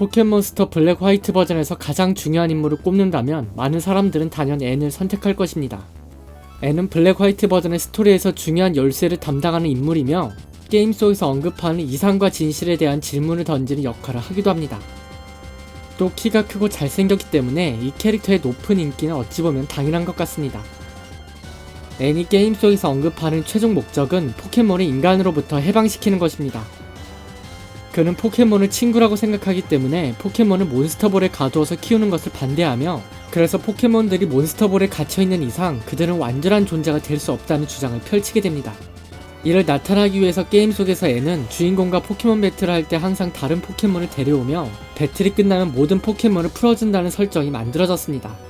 포켓몬스터 블랙 화이트 버전에서 가장 중요한 인물을 꼽는다면 많은 사람들은 단연 앤을 선택할 것입니다. 앤은 블랙 화이트 버전의 스토리에서 중요한 열쇠를 담당하는 인물이며 게임 속에서 언급하는 이상과 진실에 대한 질문을 던지는 역할을 하기도 합니다. 또 키가 크고 잘생겼기 때문에 이 캐릭터의 높은 인기는 어찌 보면 당연한 것 같습니다. 앤이 게임 속에서 언급하는 최종 목적은 포켓몬을 인간으로부터 해방시키는 것입니다. 그는 포켓몬을 친구라고 생각하기 때문에 포켓몬을 몬스터볼에 가두어서 키우는 것을 반대하며 그래서 포켓몬들이 몬스터볼에 갇혀있는 이상 그들은 완전한 존재가 될 수 없다는 주장을 펼치게 됩니다. 이를 나타나기 위해서 게임 속에서 애는 주인공과 포켓몬 배틀을 할 때 항상 다른 포켓몬을 데려오며 배틀이 끝나면 모든 포켓몬을 풀어준다는 설정이 만들어졌습니다.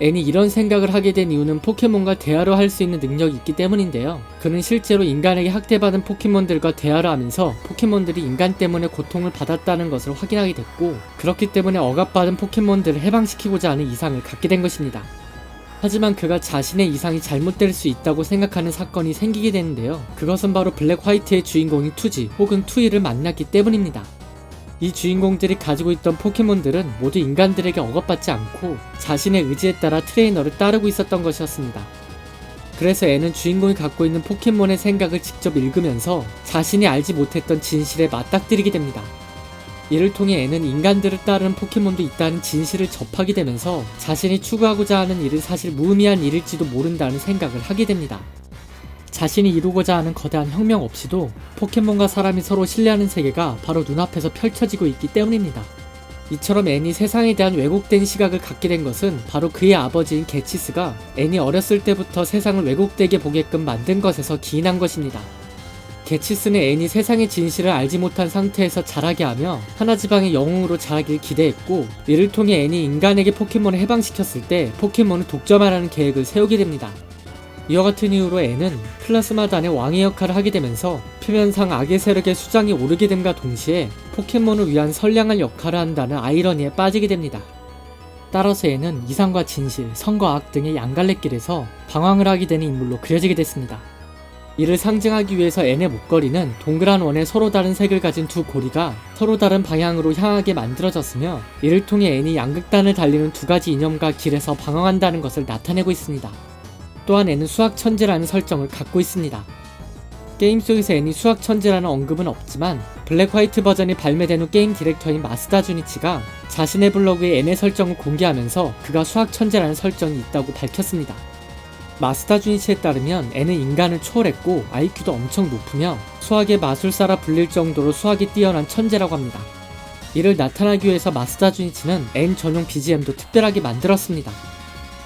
애니 이런 생각을 하게 된 이유는 포켓몬과 대화를 할수 있는 능력이 있기 때문인데요. 그는 실제로 인간에게 학대받은 포켓몬들과 대화를 하면서 포켓몬들이 인간 때문에 고통을 받았다는 것을 확인하게 됐고, 그렇기 때문에 억압받은 포켓몬들을 해방시키고자 하는 이상을 갖게 된 것입니다. 하지만 그가 자신의 이상이 잘못될 수 있다고 생각하는 사건이 생기게 되는데요. 그것은 바로 블랙 화이트의 주인공인 투지 혹은 투이를 만났기 때문입니다. 이 주인공들이 가지고 있던 포켓몬들은 모두 인간들에게 억압받지 않고 자신의 의지에 따라 트레이너를 따르고 있었던 것이었습니다. 그래서 애는 주인공이 갖고 있는 포켓몬의 생각을 직접 읽으면서 자신이 알지 못했던 진실에 맞닥뜨리게 됩니다. 이를 통해 애는 인간들을 따르는 포켓몬도 있다는 진실을 접하게 되면서 자신이 추구하고자 하는 일은 사실 무의미한 일일지도 모른다는 생각을 하게 됩니다. 자신이 이루고자 하는 거대한 혁명 없이도 포켓몬과 사람이 서로 신뢰하는 세계가 바로 눈앞에서 펼쳐지고 있기 때문입니다. 이처럼 애니 세상에 대한 왜곡된 시각을 갖게 된 것은 바로 그의 아버지인 게치스가 애니 어렸을 때부터 세상을 왜곡되게 보게끔 만든 것에서 기인한 것입니다. 게치스는 애니 세상의 진실을 알지 못한 상태에서 자라게 하며 하나지방의 영웅으로 자라길 기대했고 이를 통해 애니 인간에게 포켓몬을 해방시켰을 때 포켓몬을 독점하라는 계획을 세우게 됩니다. 이와 같은 이유로 애는 플라스마단의 왕의 역할을 하게 되면서 표면상 악의 세력의 수장이 오르게 됨과 동시에 포켓몬을 위한 선량한 역할을 한다는 아이러니에 빠지게 됩니다. 따라서 애는 이상과 진실, 선과 악 등의 양갈래길에서 방황을 하게 되는 인물로 그려지게 됐습니다. 이를 상징하기 위해서 N의 목걸이는 동그란 원에 서로 다른 색을 가진 두 고리가 서로 다른 방향으로 향하게 만들어졌으며 이를 통해 N이 양극단을 달리는 두 가지 이념과 길에서 방황한다는 것을 나타내고 있습니다. 또한 N은 수학 천재라는 설정을 갖고 있습니다. 게임 속에서 N이 수학 천재라는 언급은 없지만 블랙 화이트 버전이 발매된 후 게임 디렉터인 마스다 주니치가 자신의 블로그에 N의 설정을 공개하면서 그가 수학 천재라는 설정이 있다고 밝혔습니다. 마스다 주니치에 따르면 N은 인간을 초월했고 IQ도 엄청 높으며 수학의 마술사라 불릴 정도로 수학이 뛰어난 천재라고 합니다. 이를 나타나기 위해서 마스다 주니치는 N 전용 BGM도 특별하게 만들었습니다.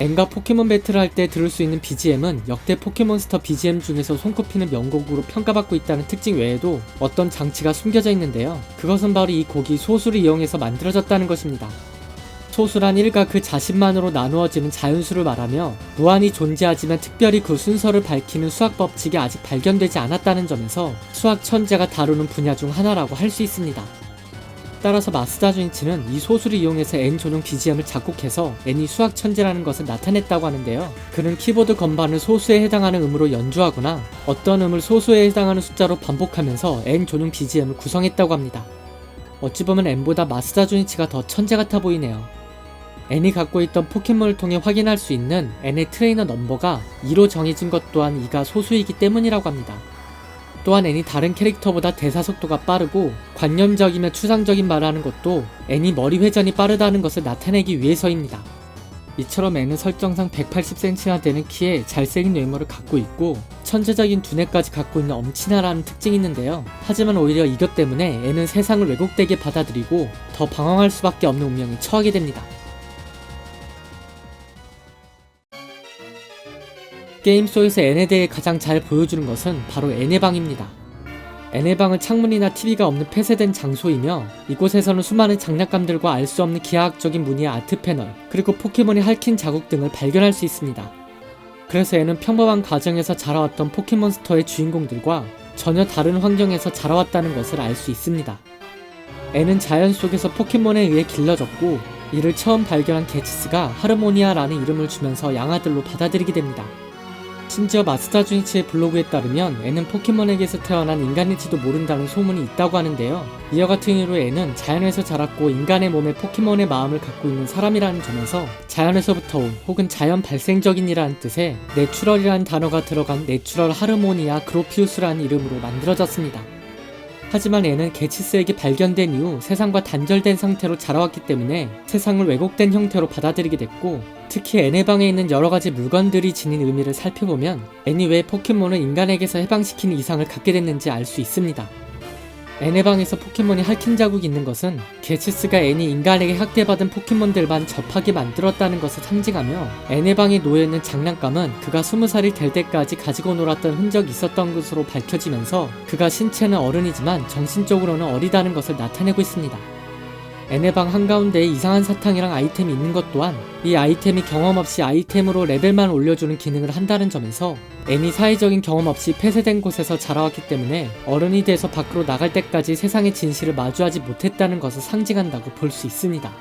N과 포켓몬 배틀을 할 때 들을 수 있는 BGM은 역대 포켓몬스터 BGM 중에서 손꼽히는 명곡으로 평가받고 있다는 특징 외에도 어떤 장치가 숨겨져 있는데요. 그것은 바로 이 곡이 소수를 이용해서 만들어졌다는 것입니다. 소수란 일과 그 자신만으로 나누어지는 자연수를 말하며 무한히 존재하지만 특별히 그 순서를 밝히는 수학 법칙이 아직 발견되지 않았다는 점에서 수학 천재가 다루는 분야 중 하나라고 할 수 있습니다. 따라서 마스다 주니치는 이 소수를 이용해서 N 전용 BGM을 작곡해서 N이 수학 천재라는 것을 나타냈다고 하는데요. 그는 키보드 건반을 소수에 해당하는 음으로 연주하거나 어떤 음을 소수에 해당하는 숫자로 반복하면서 N 전용 BGM을 구성했다고 합니다. 어찌 보면 N보다 마스다 주니치가 더 천재 같아 보이네요. N이 갖고 있던 포켓몬을 통해 확인할 수 있는 N의 트레이너 넘버가 2로 정해진 것 또한 이가 소수이기 때문이라고 합니다. 또한 N이 다른 캐릭터보다 대사 속도가 빠르고 관념적이며 추상적인 말을 하는 것도 N이 머리 회전이 빠르다는 것을 나타내기 위해서입니다. 이처럼 N은 설정상 180cm나 되는 키에 잘생긴 외모를 갖고 있고 천재적인 두뇌까지 갖고 있는 엄친아라는 특징이 있는데요. 하지만 오히려 이것 때문에 N은 세상을 왜곡되게 받아들이고 더 방황할 수밖에 없는 운명에 처하게 됩니다. 게임 속에서 N에 대해 가장 잘 보여주는 것은 바로 N의 방입니다. N의 방은 창문이나 TV가 없는 폐쇄된 장소이며 이곳에서는 수많은 장난감들과 알 수 없는 기하학적인 무늬의 아트 패널, 그리고 포켓몬이 핥힌 자국 등을 발견할 수 있습니다. 그래서 N은 평범한 가정에서 자라왔던 포켓몬스터의 주인공들과 전혀 다른 환경에서 자라왔다는 것을 알 수 있습니다. N은 자연 속에서 포켓몬에 의해 길러졌고 이를 처음 발견한 게치스가 하르모니아라는 이름을 주면서 양아들로 받아들이게 됩니다. 심지어 마스다 주니치의 블로그에 따르면 애는 포켓몬에게서 태어난 인간일지도 모른다는 소문이 있다고 하는데요. 이와 같은 이유로 애는 자연에서 자랐고 인간의 몸에 포켓몬의 마음을 갖고 있는 사람이라는 점에서 자연에서부터 온 혹은 자연 발생적인이라는 뜻의 내추럴이라는 단어가 들어간 내추럴 하르모니아 그로피우스라는 이름으로 만들어졌습니다. 하지만 애는 게치스에게 발견된 이후 세상과 단절된 상태로 자라왔기 때문에 세상을 왜곡된 형태로 받아들이게 됐고 특히 애네 방에 있는 여러 가지 물건들이 지닌 의미를 살펴보면 애니 왜 포켓몬을 인간에게서 해방시키는 이상을 갖게 됐는지 알 수 있습니다. 애네 방에서 포켓몬이 핥힌 자국이 있는 것은 게치스가 애니 인간에게 학대받은 포켓몬들만 접하게 만들었다는 것을 상징하며 애네 방에 놓여있는 장난감은 그가 20살이 될 때까지 가지고 놀았던 흔적이 있었던 것으로 밝혀지면서 그가 신체는 어른이지만 정신적으로는 어리다는 것을 나타내고 있습니다. 애네방 한가운데에 이상한 사탕이랑 아이템이 있는 것 또한 이 아이템이 경험 없이 아이템으로 레벨만 올려주는 기능을 한다는 점에서 애니 사회적인 경험 없이 폐쇄된 곳에서 자라왔기 때문에 어른이 돼서 밖으로 나갈 때까지 세상의 진실을 마주하지 못했다는 것을 상징한다고 볼 수 있습니다.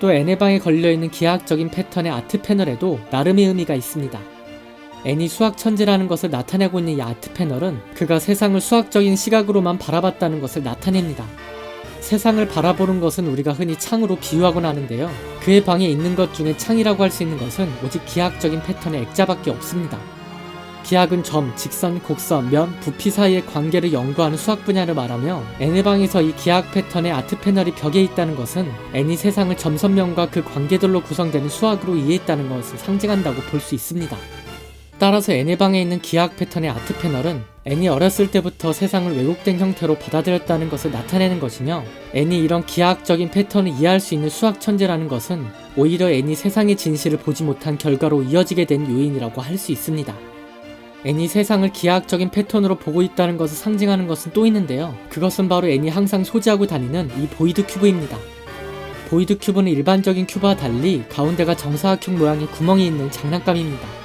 또 애네방에 걸려있는 기하학적인 패턴의 아트 패널에도 나름의 의미가 있습니다. 애니 수학 천재라는 것을 나타내고 있는 이 아트 패널은 그가 세상을 수학적인 시각으로만 바라봤다는 것을 나타냅니다. 세상을 바라보는 것은 우리가 흔히 창으로 비유하곤 하는데요. 그의 방에 있는 것 중에 창이라고 할 수 있는 것은 오직 기하학적인 패턴의 액자밖에 없습니다. 기하학은 점, 직선, 곡선, 면, 부피 사이의 관계를 연구하는 수학 분야를 말하며 애네 방에서 이 기하학 패턴의 아트 패널이 벽에 있다는 것은 애니 세상을 점선면과 그 관계들로 구성되는 수학으로 이해했다는 것을 상징한다고 볼 수 있습니다. 따라서 애네 방에 있는 기하학 패턴의 아트 패널은 애니 어렸을 때부터 세상을 왜곡된 형태로 받아들였다는 것을 나타내는 것이며 애니 이런 기하학적인 패턴을 이해할 수 있는 수학 천재라는 것은 오히려 애니 세상의 진실을 보지 못한 결과로 이어지게 된 요인이라고 할 수 있습니다. 애니 세상을 기하학적인 패턴으로 보고 있다는 것을 상징하는 것은 또 있는데요. 그것은 바로 애니 항상 소지하고 다니는 이 보이드 큐브입니다. 보이드 큐브는 일반적인 큐브와 달리 가운데가 정사각형 모양의 구멍이 있는 장난감입니다.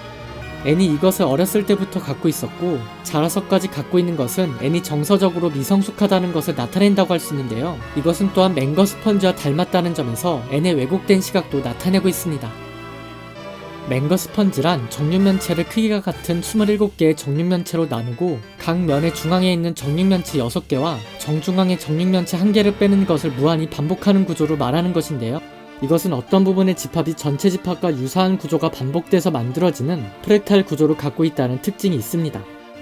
애니 이것을 어렸을 때부터 갖고 있었고 자라서까지 갖고 있는 것은 애니 정서적으로 미성숙하다는 것을 나타낸다고 할 수 있는데요. 이것은 또한 맹거 스펀지와 닮았다는 점에서 애의 왜곡된 시각도 나타내고 있습니다. 맹거 스펀지란 정육면체를 크기가 같은 27개의 정육면체로 나누고 각 면의 중앙에 있는 정육면체 6개와 정중앙의 정육면체 1개를 빼는 것을 무한히 반복하는 구조로 말하는 것인데요. 이것은 어떤 부분의 집합이 전체 집합과 유사한 구조가 반복돼서 만들어지는 프랙탈 구조를 갖고 있다는 특징이 있습니다.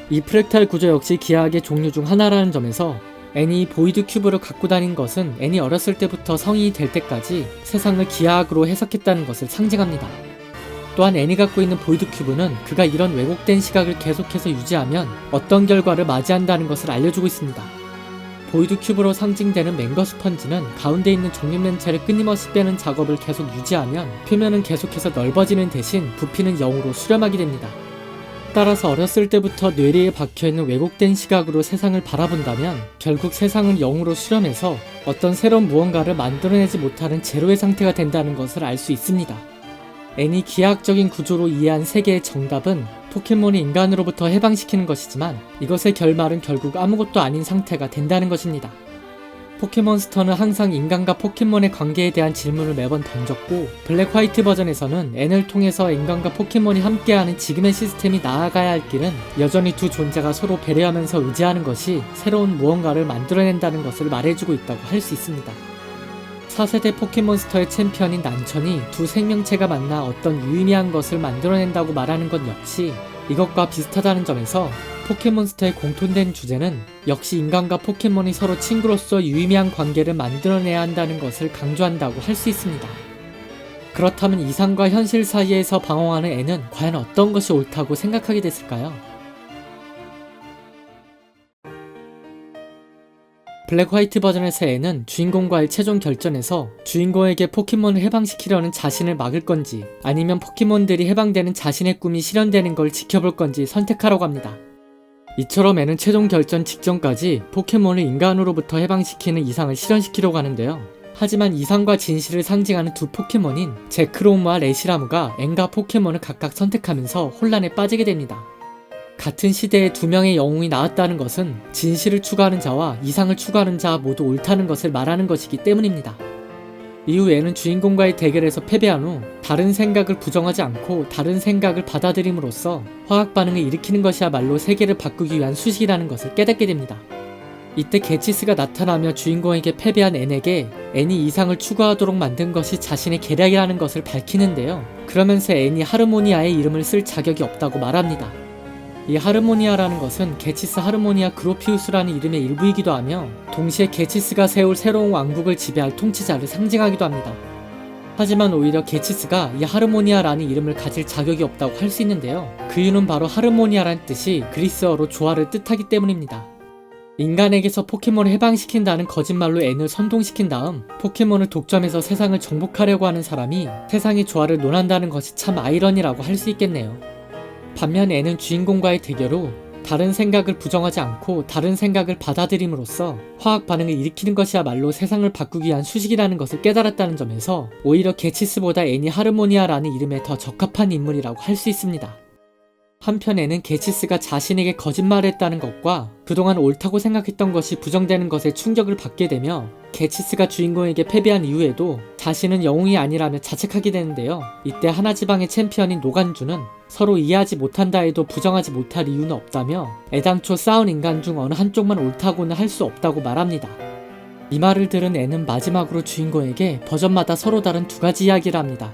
이 프랙탈 구조 역시 기하학의 종류 중 하나라는 점에서 애니 보이드 큐브를 갖고 다닌 것은 애니 어렸을 때부터 성인이 될 때까지 세상을 기하학으로 해석했다는 것을 상징합니다. 또한 애니 갖고 있는 보이드 큐브는 그가 이런 왜곡된 시각을 계속해서 유지하면 어떤 결과를 맞이한다는 것을 알려주고 있습니다. 보이드 큐브로 상징되는 맹거 스펀지는 가운데 있는 종립면체를 끊임없이 빼는 작업을 계속 유지하면 표면은 계속해서 넓어지는 대신 부피는 0으로 수렴하게 됩니다. 따라서 어렸을 때부터 뇌리에 박혀있는 왜곡된 시각으로 세상을 바라본다면 결국 세상은 0으로 수렴해서 어떤 새로운 무언가를 만들어내지 못하는 제로의 상태가 된다는 것을 알 수 있습니다. 애니 기하학적인 구조로 이해한 세계의 정답은 포켓몬이 인간으로부터 해방시키는 것이지만 이것의 결말은 결국 아무것도 아닌 상태가 된다는 것입니다. 포켓몬스터는 항상 인간과 포켓몬의 관계에 대한 질문을 매번 던졌고 블랙 화이트 버전에서는 N을 통해서 인간과 포켓몬이 함께하는 지금의 시스템이 나아가야 할 길은 여전히 두 존재가 서로 배려하면서 의지하는 것이 새로운 무언가를 만들어낸다는 것을 말해주고 있다고 할 수 있습니다. 4세대 포켓몬스터의 챔피언인 난천이 두 생명체가 만나 어떤 유의미한 것을 만들어낸다고 말하는 것 역시 이것과 비슷하다는 점에서 포켓몬스터의 공통된 주제는 역시 인간과 포켓몬이 서로 친구로서 유의미한 관계를 만들어내야 한다는 것을 강조한다고 할 수 있습니다. 그렇다면 이상과 현실 사이에서 방황하는 애는 과연 어떤 것이 옳다고 생각하게 됐을까요? 블랙 화이트 버전에서 애는 주인공과의 최종 결전에서 주인공에게 포켓몬을 해방시키려는 자신을 막을 건지 아니면 포켓몬들이 해방되는 자신의 꿈이 실현되는 걸 지켜볼 건지 선택하라고 합니다. 이처럼 애는 최종 결전 직전까지 포켓몬을 인간으로부터 해방시키는 이상을 실현시키려고 하는데요. 하지만 이상과 진실을 상징하는 두 포켓몬인 제크롬과 레시라무가 앵과 포켓몬을 각각 선택하면서 혼란에 빠지게 됩니다. 같은 시대에 두 명의 영웅이 나왔다는 것은 진실을 추구하는 자와 이상을 추구하는 자 모두 옳다는 것을 말하는 것이기 때문입니다. 이후 애는 주인공과의 대결에서 패배한 후 다른 생각을 부정하지 않고 다른 생각을 받아들임으로써 화학 반응을 일으키는 것이야말로 세계를 바꾸기 위한 수식이라는 것을 깨닫게 됩니다. 이때 게치스가 나타나며 주인공에게 패배한 앤에게 앤이 이상을 추구하도록 만든 것이 자신의 계략이라는 것을 밝히는데요. 그러면서 앤이 하르모니아의 이름을 쓸 자격이 없다고 말합니다. 이 하르모니아라는 것은 게치스 하르모니아 그로피우스라는 이름의 일부이기도 하며 동시에 게치스가 세울 새로운 왕국을 지배할 통치자를 상징하기도 합니다. 하지만 오히려 게치스가 이 하르모니아라는 이름을 가질 자격이 없다고 할 수 있는데요. 그 이유는 바로 하르모니아란 뜻이 그리스어로 조화를 뜻하기 때문입니다. 인간에게서 포켓몬을 해방시킨다는 거짓말로 N을 선동시킨 다음 포켓몬을 독점해서 세상을 정복하려고 하는 사람이 세상의 조화를 논한다는 것이 참 아이러니라고 할 수 있겠네요. 반면 N은 주인공과의 대결 후 다른 생각을 부정하지 않고 다른 생각을 받아들임으로써 화학 반응을 일으키는 것이야말로 세상을 바꾸기 위한 수식이라는 것을 깨달았다는 점에서 오히려 게치스보다 애니 하르모니아라는 이름에 더 적합한 인물이라고 할 수 있습니다. 한편에는 게치스가 자신에게 거짓말을 했다는 것과 그동안 옳다고 생각했던 것이 부정되는 것에 충격을 받게 되며 게치스가 주인공에게 패배한 이후에도 자신은 영웅이 아니라며 자책하게 되는데요. 이때 하나 지방의 챔피언인 노간주는 서로 이해하지 못한다 해도 부정하지 못할 이유는 없다며 애당초 싸운 인간 중 어느 한쪽만 옳다고는 할 수 없다고 말합니다. 이 말을 들은 애는 마지막으로 주인공에게 버전마다 서로 다른 두 가지 이야기를 합니다.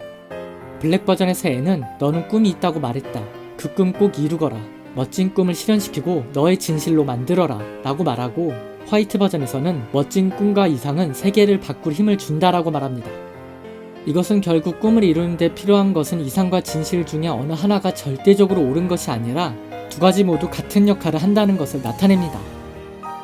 블랙 버전에서 애는 너는 꿈이 있다고 말했다. 그꿈꼭 이루거라. 멋진 꿈을 실현시키고 너의 진실로 만들어라. 라고 말하고 화이트 버전에서는 멋진 꿈과 이상은 세계를 바꿀 힘을 준다라고 말합니다. 이것은 결국 꿈을 이루는데 필요한 것은 이상과 진실 중에 어느 하나가 절대적으로 옳은 것이 아니라 두 가지 모두 같은 역할을 한다는 것을 나타냅니다.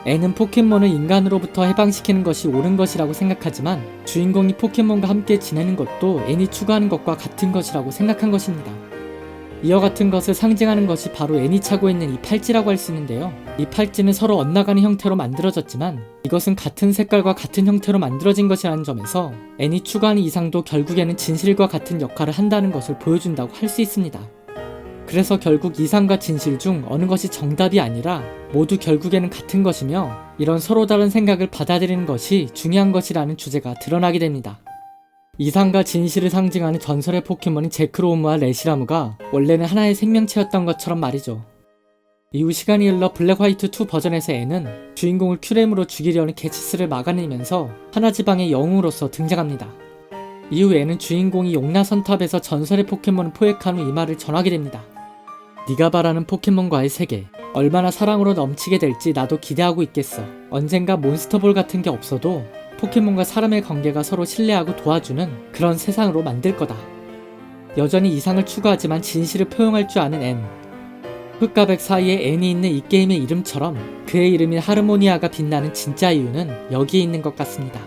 애는 포켓몬을 인간으로부터 해방시키는 것이 옳은 것이라고 생각하지만 주인공이 포켓몬과 함께 지내는 것도 애니 추구하는 것과 같은 것이라고 생각한 것입니다. 이와 같은 것을 상징하는 것이 바로 애니 차고 있는 이 팔찌라고 할 수 있는데요. 이 팔찌는 서로 엇나가는 형태로 만들어졌지만 이것은 같은 색깔과 같은 형태로 만들어진 것이라는 점에서 애니 추구하는 이상도 결국에는 진실과 같은 역할을 한다는 것을 보여준다고 할 수 있습니다. 그래서 결국 이상과 진실 중 어느 것이 정답이 아니라 모두 결국에는 같은 것이며 이런 서로 다른 생각을 받아들이는 것이 중요한 것이라는 주제가 드러나게 됩니다. 이상과 진실을 상징하는 전설의 포켓몬인 제크로우무와 레시라무가 원래는 하나의 생명체였던 것처럼 말이죠. 이후 시간이 흘러 블랙 화이트 2 버전에서 애는 주인공을 큐렘으로 죽이려는 게치스를 막아내면서 하나지방의 영웅으로서 등장합니다. 이후 애는 주인공이 용나선 탑에서 전설의 포켓몬을 포획한 후 이 말을 전하게 됩니다. 네가 바라는 포켓몬과의 세계 얼마나 사랑으로 넘치게 될지 나도 기대하고 있겠어. 언젠가 몬스터볼 같은 게 없어도 포켓몬과 사람의 관계가 서로 신뢰하고 도와주는 그런 세상으로 만들 거다. 여전히 이상을 추구하지만 진실을 표현할 줄 아는 앤. 흑과 백 사이에 앤이 있는 이 게임의 이름처럼 그의 이름인 하르모니아가 빛나는 진짜 이유는 여기에 있는 것 같습니다.